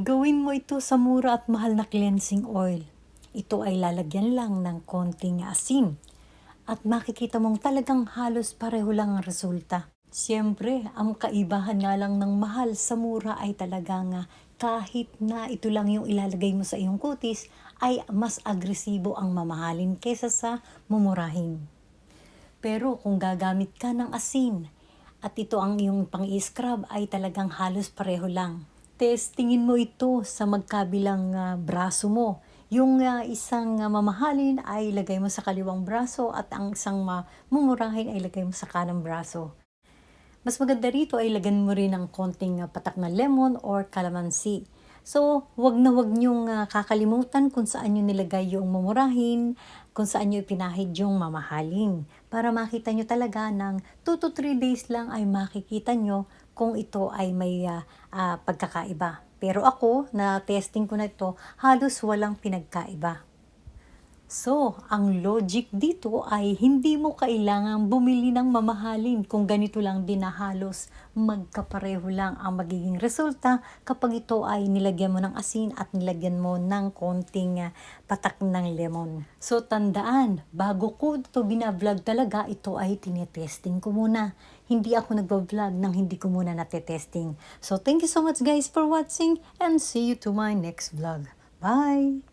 Gawin mo ito sa mura at mahal na cleansing oil. Ito ay lalagyan lang ng konting asin. At makikita mong talagang halos pareho lang ang resulta. Siyempre, ang kaibahan nga lang ng mahal sa mura ay talagang ah, kahit na ito lang yung ilalagay mo sa iyong kutis, ay mas agresibo ang mamahalin kaysa sa mumurahin. Pero kung gagamit ka ng asin at ito ang iyong pang-scrub ay talagang halos pareho lang. Testingin mo ito sa magkabilang ah, braso mo. Yung ah, isang ah, mamahalin ay ilagay mo sa kaliwang braso at ang isang mumurahin ay ilagay mo sa kanang braso. Mas maganda rito ay lagyan mo rin ng konting ah, patak na lemon or calamansi. So, wag na wag niyong ah, kakalimutan kung saan niyo nilagay yung mumurahin, kung saan niyo ipinahid yung mamahalin. Para makita niyo talaga ng 2 to 3 days lang ay makikita niyo kung ito ay may ah, ah, pagkakaiba. Pero ako, na testing ko na ito, halos walang pinagkaiba. So, ang logic dito ay hindi mo kailangang bumili ng mamahalin kung ganito lang din na halos magkapareho lang ang magiging resulta kapag ito ay nilagyan mo ng asin at nilagyan mo ng konting ah, patak ng lemon. So, tandaan, bago ko ito binablog talaga, ito ay tinetesting ko muna. Hindi ako nagbablog nang hindi ko muna natetesting. So, thank you so much guys for watching and see you to my next vlog. Bye!